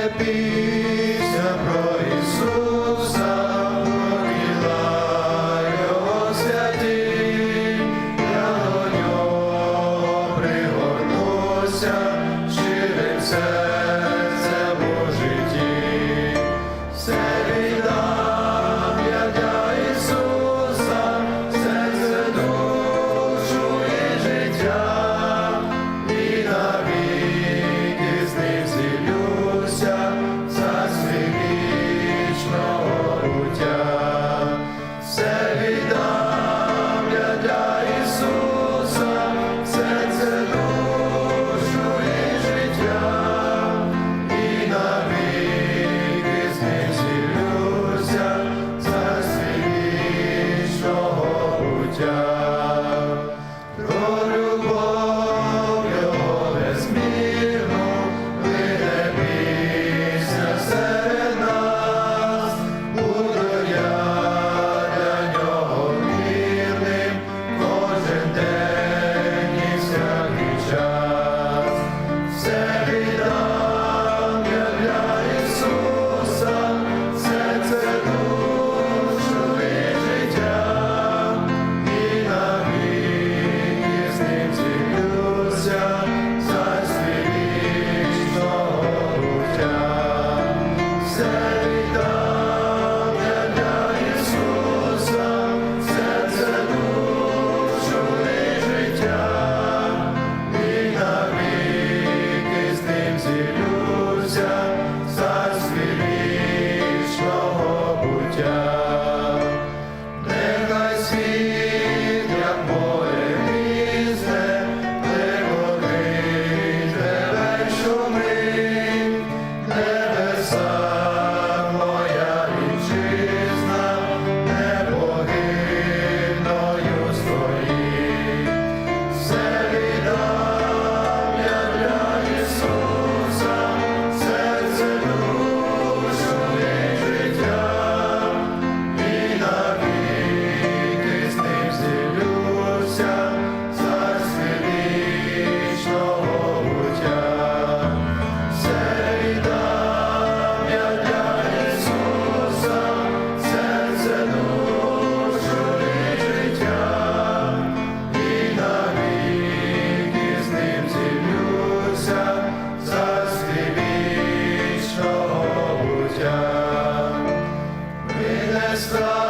Це про Ісуса, Поділа Його святі, я нього пригорнуся, щирим серцем. Christ.